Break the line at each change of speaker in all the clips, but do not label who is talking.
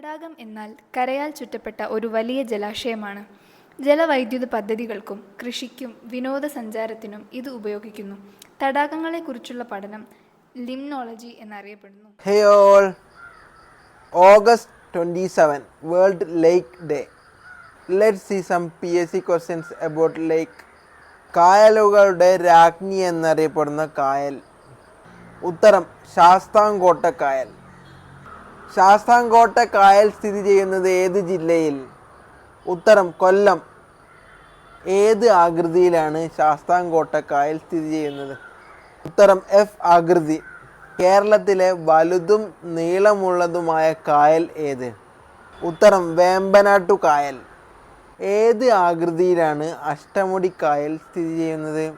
തടാകം എന്നാൽ കരയാൽ ചുറ്റപ്പെട്ട ഒരു വലിയ ജലാശയമാണ്. ജലവൈദ്യുത പദ്ധതികൾക്കും കൃഷിക്കും വിനോദസഞ്ചാരത്തിനും ഇത് ഉപയോഗിക്കുന്നു. തടാകങ്ങളെക്കുറിച്ചുള്ള പഠനം ലിംനോളജി എന്നറിയപ്പെടുന്നു.
ഹേയോൾ August twenty seven world 27, day Lake Day. Some P S PSC questions about lake. കായലുകളുടെ രാജ്ഞി എന്നറിയപ്പെടുന്ന കായൽ. ഉത്തരം ശാസ്താംകോട്ട കായൽ. ശാസ്താംകോട്ട കായൽ സ്ഥിതി ചെയ്യുന്നത് ഏത് ജില്ലയിൽ? ഉത്തരം കൊല്ലം. ഏത് ആകൃതിയിലാണ് ശാസ്താംകോട്ട കായൽ സ്ഥിതി ചെയ്യുന്നത്? ഉത്തരം എഫ് ആകൃതി. കേരളത്തിലെ വലുതും നീളമുള്ളതുമായ കായൽ ഏത്? ഉത്തരം വേമ്പനാട്ടു കായൽ. ഏത് ആകൃതിയിലാണ് അഷ്ടമുടി കായൽ സ്ഥിതി ചെയ്യുന്നത്?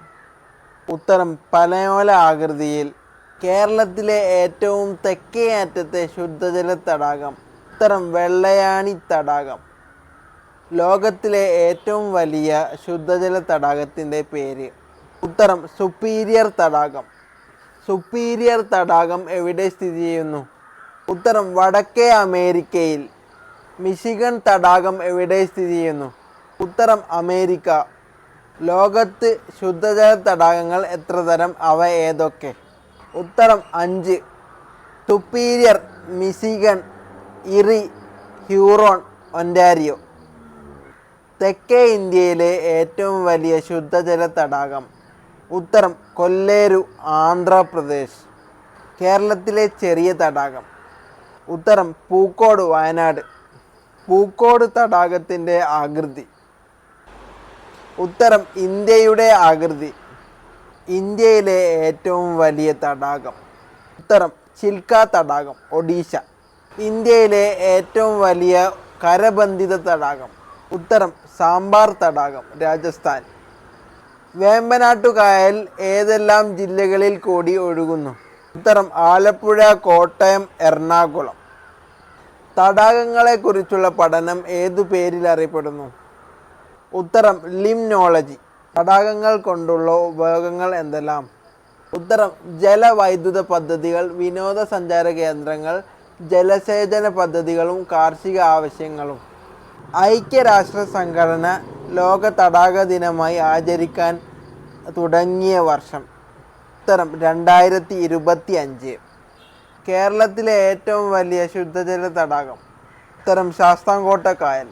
ഉത്തരം പനയോല ആകൃതിയിൽ. കേരളത്തിലെ ഏറ്റവും തെക്കേ അറ്റത്തെ ശുദ്ധജല തടാകം ഉത്തരം വെള്ളയാണി തടാകം. ലോകത്തിലെ ഏറ്റവും വലിയ ശുദ്ധജല തടാകത്തിന്റെ പേര് ഉത്തരം സുപ്പീരിയർ തടാകം. സുപ്പീരിയർ തടാകം എവിടെ സ്ഥിതി ചെയ്യുന്നു? ഉത്തരം വടക്കേ അമേരിക്കയിൽ. മിഷിഗൺ തടാകം എവിടെ സ്ഥിതി ചെയ്യുന്നു? ഉത്തരം അമേരിക്ക. ലോകത്ത് ശുദ്ധജല തടാകങ്ങൾ എത്ര തരം? അവ ഏതൊക്കെ? ഉത്തരം അഞ്ച്. Superior Michigan Erie Huron Ontario തെക്കേ ഇന്ത്യയിലെ ഏറ്റവും വലിയ ശുദ്ധജല തടാകം. ഉത്തരം കൊല്ലേരു ആന്ധ്രാപ്രദേശ്. കേരളത്തിലെ ചെറിയ തടാകം. ഉത്തരം പൂക്കോട് വയനാട്. പൂക്കോട് തടാകത്തിന്റെ ആകൃതി. ഉത്തരം ഇന്ത്യയുടെ ആകൃതി. ഇന്ത്യയിലെ ഏറ്റവും വലിയ തടാകം. ഉത്തരം ചിൽക്ക തടാകം ഒഡീഷ. ഇന്ത്യയിലെ ഏറ്റവും വലിയ കരബന്ധിത തടാകം. ഉത്തരം സാമ്പാർ തടാകം രാജസ്ഥാൻ. വേമ്പനാട്ടുകായൽ ഏതെല്ലാം ജില്ലകളിൽ കൂടി ഒഴുകുന്നു? ഉത്തരം ആലപ്പുഴ കോട്ടയം എറണാകുളം. തടാകങ്ങളെക്കുറിച്ചുള്ള പഠനം ഏതു പേരിൽ അറിയപ്പെടുന്നു? ഉത്തരം ലിംനോളജി. തടാകങ്ങൾ കൊണ്ടുള്ള ഉപയോഗങ്ങൾ എന്തെല്ലാം? ഉത്തരം ജലവൈദ്യുത പദ്ധതികൾ വിനോദസഞ്ചാര കേന്ദ്രങ്ങൾ ജലസേചന പദ്ധതികളും കാർഷിക ആവശ്യങ്ങളും. ഐക്യരാഷ്ട്ര സംഘടന ലോക തടാക ദിനമായി ആചരിക്കാൻ തുടങ്ങിയ വർഷം. ഉത്തരം രണ്ടായിരത്തി ഇരുപത്തി അഞ്ച് കേരളത്തിലെ ഏറ്റവും വലിയ ശുദ്ധജല തടാകം. ഉത്തരം ശാസ്താംകോട്ട കായൽ.